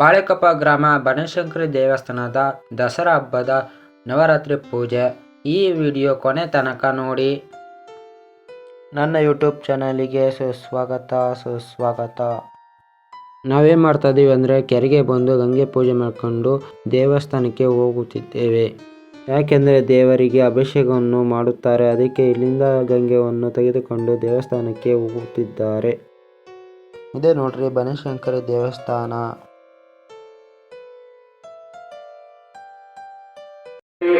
ಬಾಳೆಕೊಪ್ಪ ಗ್ರಾಮ ಬನಶಂಕರಿ ದೇವಸ್ಥಾನದ ದಸರಾ ಹಬ್ಬದ ನವರಾತ್ರಿ ಪೂಜೆ. ಈ ವಿಡಿಯೋ ಕೊನೆ ತನಕ ನೋಡಿ. ನನ್ನ ಯೂಟ್ಯೂಬ್ ಚಾನಲಿಗೆ ಸುಸ್ವಾಗತ ಸುಸ್ವಾಗತ. ನಾವೇನು ಮಾಡ್ತಾ ಇದ್ದೀವಿ ಅಂದರೆ ಕೆರೆಗೆ ಬಂದು ಗಂಗೆ ಪೂಜೆ ಮಾಡಿಕೊಂಡು ದೇವಸ್ಥಾನಕ್ಕೆ ಹೋಗುತ್ತಿದ್ದೇವೆ. ಯಾಕೆಂದರೆ ದೇವರಿಗೆ ಅಭಿಷೇಕವನ್ನು ಮಾಡುತ್ತಾರೆ. ಅದಕ್ಕೆ ಇಲ್ಲಿಂದ ಗಂಗೆಯನ್ನು ತೆಗೆದುಕೊಂಡು ದೇವಸ್ಥಾನಕ್ಕೆ ಹೋಗುತ್ತಿದ್ದಾರೆ. ಇದೇ ನೋಡ್ರಿ ಬನಶಂಕರಿ ದೇವಸ್ಥಾನ.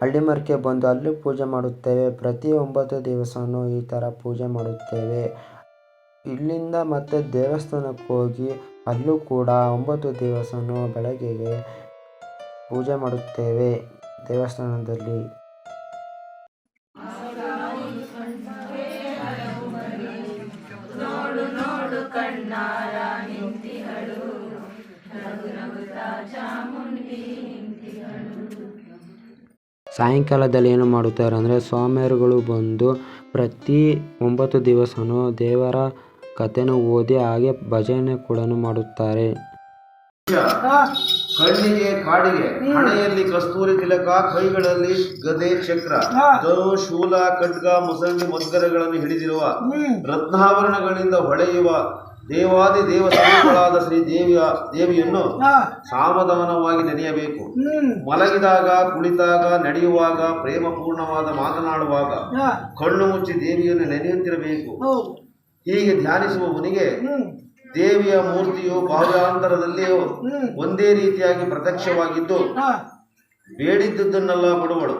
ಹಳ್ಳಿಮರಕ್ಕೆ ಬಂದು ಅಲ್ಲೂ ಪೂಜೆ ಮಾಡುತ್ತೇವೆ. ಪ್ರತಿ ಒಂಬತ್ತು ದಿವಸವೂ ಈ ಥರ ಪೂಜೆ ಮಾಡುತ್ತೇವೆ. ಇಲ್ಲಿಂದ ಮತ್ತೆ ದೇವಸ್ಥಾನಕ್ಕೆ ಹೋಗಿ ಅಲ್ಲೂ ಕೂಡ ಒಂಬತ್ತು ದಿವಸವೂ ಬೆಳಗ್ಗೆಗೆ ಪೂಜೆ ಮಾಡುತ್ತೇವೆ ದೇವಸ್ಥಾನದಲ್ಲಿ. ಸಾಯಂಕಾಲದಲ್ಲಿ ಏನು ಮಾಡುತ್ತಾರೆ ಅಂದರೆ ಸ್ವಾಮಿಯರುಗಳು ಬಂದು ಪ್ರತಿ ಒಂಬತ್ತು ದಿವಸವೂ ದೇವರ ಕಥೆನ ಓದಿ ಹಾಗೆ ಭಜನೆ ಕೂಡ ಮಾಡುತ್ತಾರೆ. ಕಣ್ಣಿಗೆ ಕಾಡಿಗೆ ಹಣೆಯಲ್ಲಿ ಕಸ್ತೂರಿ ತಿಲಕ ಕೈಗಳಲ್ಲಿ ಗದೆ ಚಕ್ರ ಶೂಲ ಖಡ್ಗ ಮುಸಂಗಿ ಮದ್ಗರಗಳನ್ನು ಹಿಡಿದಿರುವ ರತ್ನಾಭರಣಗಳಿಂದ ಹೊಳೆಯುವ ದೇವಾದಿ ದೇವ ಸ್ವರೂಪಗಳಾದ ಶ್ರೀ ದೇವಿಯ ದೇವಿಯನ್ನು ಸಾವಧಾನವಾಗಿ ನೆನೆಯಬೇಕು. ಮಲಗಿದಾಗ ಕುಳಿತಾಗ ನಡೆಯುವಾಗ ಪ್ರೇಮಪೂರ್ಣವಾದ ಮಾತನಾಡುವಾಗ ಕಣ್ಣು ಮುಚ್ಚಿ ದೇವಿಯನ್ನು ನೆನೆಯುತ್ತಿರಬೇಕು. ಹೀಗೆ ಧ್ಯಾನಿಸುವ ಮುನಿಗೆ ದೇವಿಯ ಮೂರ್ತಿಯು ಬಾಹ್ಯಾಂತರದಲ್ಲಿಯೂ ಒಂದೇ ರೀತಿಯಾಗಿ ಪ್ರತ್ಯಕ್ಷವಾಗಿದ್ದು ಬೇಡಿದ್ದುದನ್ನೆಲ್ಲ ಕೊಡುವಳು.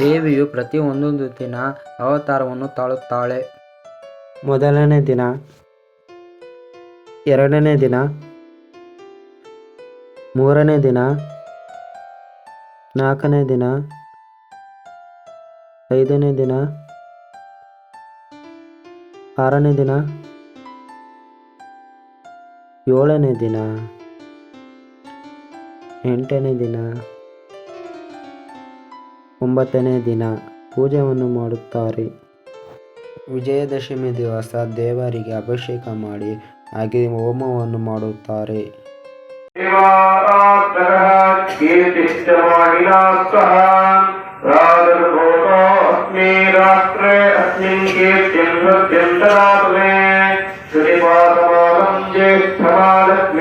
ದೇವಿಯು ಪ್ರತಿ ಒಂದೊಂದು ದಿನ ಅವತಾರವನ್ನು ತಾಳುತ್ತಾಳೆ. ಮೊದಲನೇ ದಿನ. ಎರಡನೇ ದಿನ. ಮೂರನೇ ದಿನ. ನಾಲ್ಕನೇ ದಿನ. ಐದನೇ ದಿನ. ಆರನೇ ದಿನ. ಏಳನೇ ದಿನ. ಎಂಟನೇ ದಿನ. ಒಂಬತ್ತನೇ ದಿನ ಪೂಜೆಯನ್ನು ಮಾಡುತ್ತಾರೆ. ವಿಜಯದಶಮಿ ದಿವಸ ದೇವರಿಗೆ ಅಭಿಷೇಕ ಮಾಡಿ ಹಾಗೆ ಹೋಮವನ್ನು ಮಾಡುತ್ತಾರೆ. ರಾತ್ರೆ ಅಸ್ಮಿನ್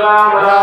Rama